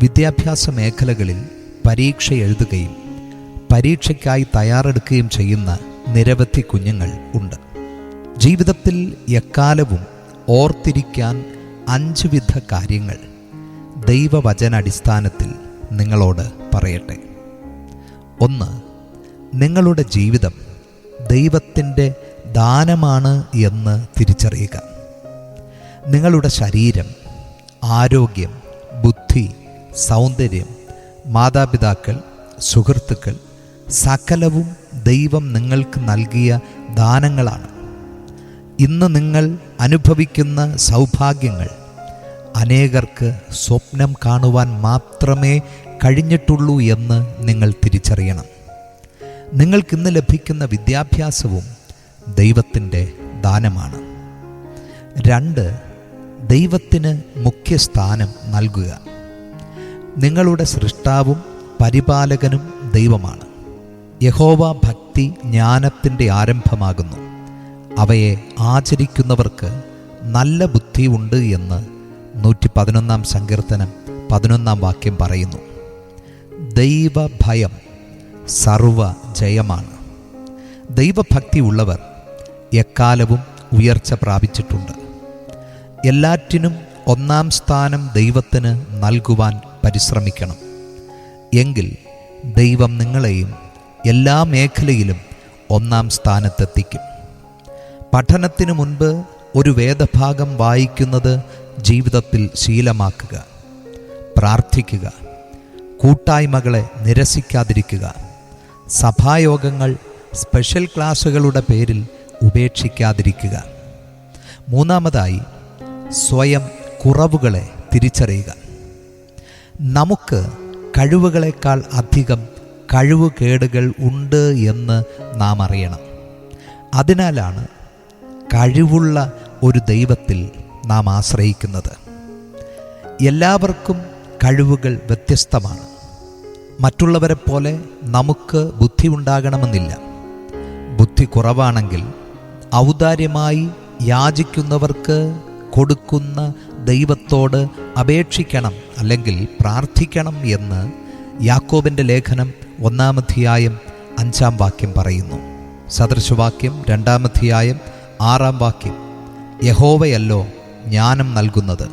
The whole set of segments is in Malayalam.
വിദ്യാഭ്യാസ മേഖലകളിൽ പരീക്ഷ എഴുതുകയും പരീക്ഷയ്ക്കായി തയ്യാറെടുക്കുകയും ചെയ്യുന്ന നിരവധി കുഞ്ഞുങ്ങൾ ഉണ്ട്. ജീവിതത്തിൽ എക്കാലവും ഓർത്തിരിക്കാൻ അഞ്ച് വിധ കാര്യങ്ങൾ ദൈവവചനാടിസ്ഥാനത്തിൽ നിങ്ങളോട് പറയട്ടെ. ഒന്ന് നിങ്ങളുടെ ജീവിതം ദൈവത്തിന്റെ ദാനമാണ് എന്ന് തിരിച്ചറിയുക. നിങ്ങളുടെ ശരീരം ആരോഗ്യം ബുദ്ധി സൗന്ദര്യം മാതാപിതാക്കൾ സുഹൃത്തുക്കൾ സകലവും ദൈവം നിങ്ങൾക്ക് നൽകിയ ദാനങ്ങളാണ്. ഇന്ന് നിങ്ങൾ അനുഭവിക്കുന്ന സൗഭാഗ്യങ്ങൾ അനേകർക്ക് സ്വപ്നം കാണുവാൻ മാത്രമേ കഴിഞ്ഞിട്ടുള്ളൂ എന്ന് നിങ്ങൾ തിരിച്ചറിയണം. നിങ്ങൾക്കിന്ന് ലഭിക്കുന്ന വിദ്യാഭ്യാസവും ദൈവത്തിന്റെ ദാനമാണ്. രണ്ട് ദൈവത്തിന് മുഖ്യസ്ഥാനം നൽകുക. നിങ്ങളുടെ സൃഷ്ടാവും പരിപാലകനും ദൈവമാണ്. യഹോവ ഭക്തി ജ്ഞാനത്തിന്റെ ആരംഭമാകുന്നു. അവയെ ആചരിക്കുന്നവർക്ക് നല്ല ബുദ്ധിയുണ്ട് എന്ന് നൂറ്റി പതിനൊന്നാം സങ്കീർത്തനം പതിനൊന്നാം വാക്യം പറയുന്നു. ദൈവഭയം സർവ ജയമാണ് ദൈവഭക്തി ഉള്ളവർ എക്കാലവും ഉയർച്ച പ്രാപിച്ചിട്ടുണ്ട്. എല്ലാറ്റിനും ഒന്നാം സ്ഥാനം ദൈവത്തിന് നൽകുവാൻ പരിശ്രമിക്കണം. എങ്കിൽ ദൈവം നിങ്ങളെയും എല്ലാ മേഖലയിലും ഒന്നാം സ്ഥാനത്തെത്തിക്കും. പഠനത്തിനു മുൻപ് ഒരു വേദഭാഗം വായിക്കുന്നത് ജീവിതത്തിൽ ശീലമാക്കുക പ്രാർത്ഥിക്കുക കൂട്ടായ്മകളെ നിരസിക്കാതിരിക്കുക സഭായോഗങ്ങൾ സ്പെഷ്യൽ ക്ലാസ്സുകളുടെ പേരിൽ ഉപേക്ഷിക്കാതിരിക്കുക. മൂന്നാമതായി സ്വയം കുറവുകളെ തിരിച്ചറിയുക. നമുക്ക് കഴിവുകളെക്കാൾ അധികം കഴിവുകേടുകൾ ഉണ്ട് എന്ന് നാം അറിയണം. അതിനാലാണ് കഴിവുള്ള ഒരു ദൈവത്തിൽ നാം ആശ്രയിക്കുന്നത്. എല്ലാവർക്കും കഴിവുകൾ വ്യത്യസ്തമാണ്. മറ്റുള്ളവരെ പോലെ നമുക്ക് ബുദ്ധി ഉണ്ടാകണമെന്നില്ല. ബുദ്ധി കുറവാണെങ്കിൽ ഔദാര്യമായി യാചിക്കുന്നവർക്ക് കൊടുക്കുന്ന ദൈവത്തോട് അപേക്ഷിക്കണം അല്ലെങ്കിൽ പ്രാർത്ഥിക്കണം എന്ന് യാക്കോബിന്റെ ലേഖനം ഒന്നാമധ്യായം അഞ്ചാം വാക്യം പറയുന്നു. സദൃശവാക്യം രണ്ടാമധ്യായം ആറാം വാക്യം. യഹോവയല്ലോ ജ്ഞാനം നൽകുന്നത്.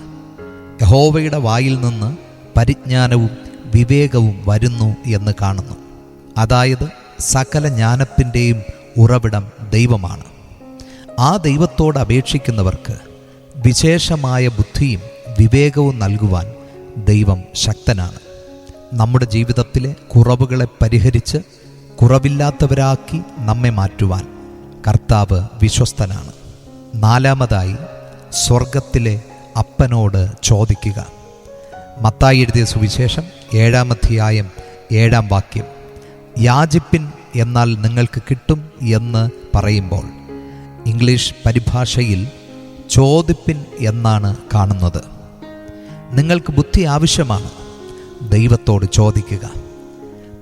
യഹോവയുടെ വായിൽ നിന്ന് പരിജ്ഞാനവും വിവേകവും വരുന്നു എന്ന് കാണുന്നു. അതായത് സകല ജ്ഞാനത്തിന്റെയും ഉറവിടം ദൈവമാണ്. ആ ദൈവത്തോട് അപേക്ഷിക്കുന്നവർക്ക് വിശേഷമായ ബുദ്ധിയും വിവേകവും നൽകുവാൻ ദൈവം ശക്തനാണ്. നമ്മുടെ ജീവിതത്തിലെ കുറവുകളെ പരിഹരിച്ച് കുറവില്ലാത്തവരാക്കി നമ്മെ മാറ്റുവാൻ കർത്താവ് വിശ്വസ്തനാണ്. നാലാമതായി സ്വർഗത്തിലെ അപ്പനോട് ചോദിക്കുക. മത്തായി എഴുതിയ സുവിശേഷം ഏഴാമധ്യായം ഏഴാം വാക്യം യാചിപ്പിൻ എന്നാൽ നിങ്ങൾക്ക് കിട്ടും എന്ന് പറയുമ്പോൾ ഇംഗ്ലീഷ് പരിഭാഷയിൽ ചോദിപ്പിൻ എന്നാണ് കാണുന്നത്. നിങ്ങൾക്ക് ബുദ്ധി ആവശ്യമാണ്. ദൈവത്തോട് ചോദിക്കുക.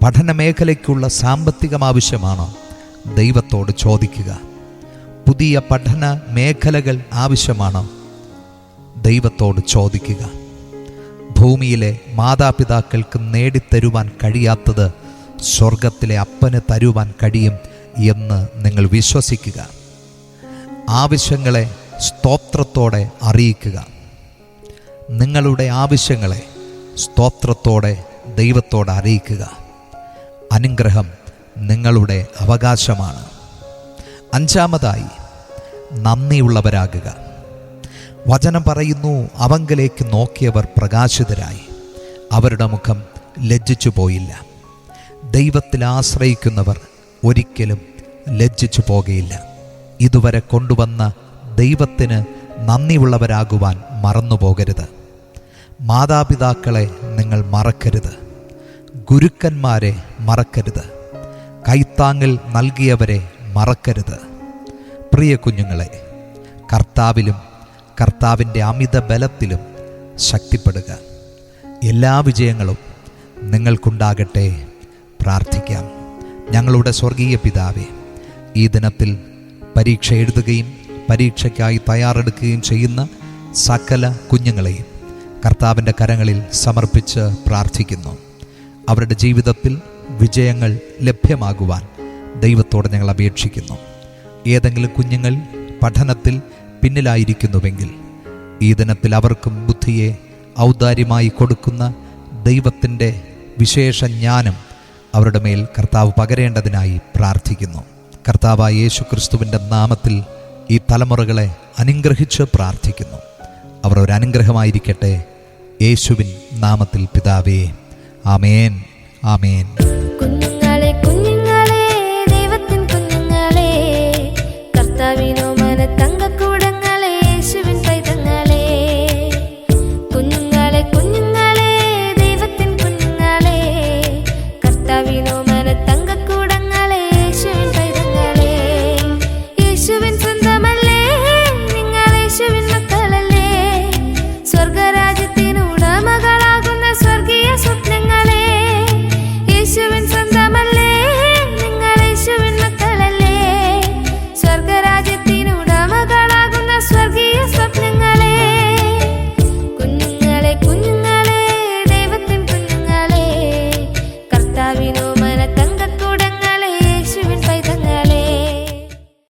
പഠന മേഖലയ്ക്കുള്ള സാമ്പത്തികം ആവശ്യമാണോ? ദൈവത്തോട് ചോദിക്കുക. പുതിയ പഠന മേഖലകൾ ആവശ്യമാണോ? ദൈവത്തോട് ചോദിക്കുക. ഭൂമിയിലെ മാതാപിതാക്കൾക്ക് നേടിത്തരുവാൻ കഴിയാത്തത് സ്വർഗത്തിലെ അപ്പന് തരുവാൻ കഴിയും എന്ന് നിങ്ങൾ വിശ്വസിക്കുക. ആവശ്യങ്ങളെ സ്തോത്രത്തോടെ അറിയിക്കുക. നിങ്ങളുടെ ആവശ്യങ്ങളെ സ്തോത്രത്തോടെ ദൈവത്തോട് അറിയിക്കുക. അനുഗ്രഹം നിങ്ങളുടെ അവകാശമാണ്. അഞ്ചാമതായി നന്ദിയുള്ളവരാകുക. വചനം പറയുന്നു അവങ്കലേക്ക് നോക്കിയവർ പ്രകാശിതരായി. അവരുടെ മുഖം ലജ്ജിച്ചു പോയില്ല. ദൈവത്തിൽ ആശ്രയിക്കുന്നവർ ഒരിക്കലും ലജ്ജിച്ചു പോകയില്ല. ഇതുവരെ കൊണ്ടുവന്ന ദൈവത്തിന് നന്ദിയുള്ളവരാകുവാൻ മറന്നുപോകരുത്. മാതാപിതാക്കളെ നിങ്ങൾ മറക്കരുത്. ഗുരുക്കന്മാരെ മറക്കരുത്. കൈത്താങ്ങിൽ നൽകിയവരെ മറക്കരുത്. പ്രിയ കുഞ്ഞുങ്ങളെ കർത്താവിലും കർത്താവിന്റെ അമിത ബലത്തിലും ശക്തിപ്പെടുക. എല്ലാ വിജയങ്ങളും നിങ്ങൾക്കുണ്ടാകട്ടെ പ്രാർത്ഥിക്കാം. ഞങ്ങളുടെ സ്വർഗീയ പിതാവേ ഈ ദിനത്തിൽ പരീക്ഷ എഴുതുകയും പരീക്ഷയ്ക്കായി തയ്യാറെടുക്കുകയും ചെയ്യുന്ന സകല കുഞ്ഞുങ്ങളെയും കർത്താവിന്റെ കരങ്ങളിൽ സമർപ്പിച്ച് പ്രാർത്ഥിക്കുന്നു. അവരുടെ ജീവിതത്തിൽ വിജയങ്ങൾ ലഭ്യമാകുവാൻ ദൈവത്തോട് ഞങ്ങൾ അപേക്ഷിക്കുന്നു. ഏതെങ്കിലും കുഞ്ഞുങ്ങൾ പഠനത്തിൽ പിന്നിലായിരിക്കുന്നുവെങ്കിൽ ഈ ദിനത്തിൽ അവർക്കും ബുദ്ധിയെ ഔദാര്യമായി കൊടുക്കുന്ന ദൈവത്തിന്റെ വിശേഷ ജ്ഞാനം അവരുടെ മേൽ കർത്താവ് പകരേണ്ടതിനായി പ്രാർത്ഥിക്കുന്നു. കർത്താവായ യേശു ക്രിസ്തുവിന്റെ നാമത്തിൽ ഈ തലമുറകളെ അനുഗ്രഹിച്ച് പ്രാർത്ഥിക്കുന്നു. അവർ ഒരു അനുഗ്രഹമായിരിക്കട്ടെ. യേശുവിൻ നാമത്തിൽ പിതാവേ. ആമേൻ. ആമേൻ.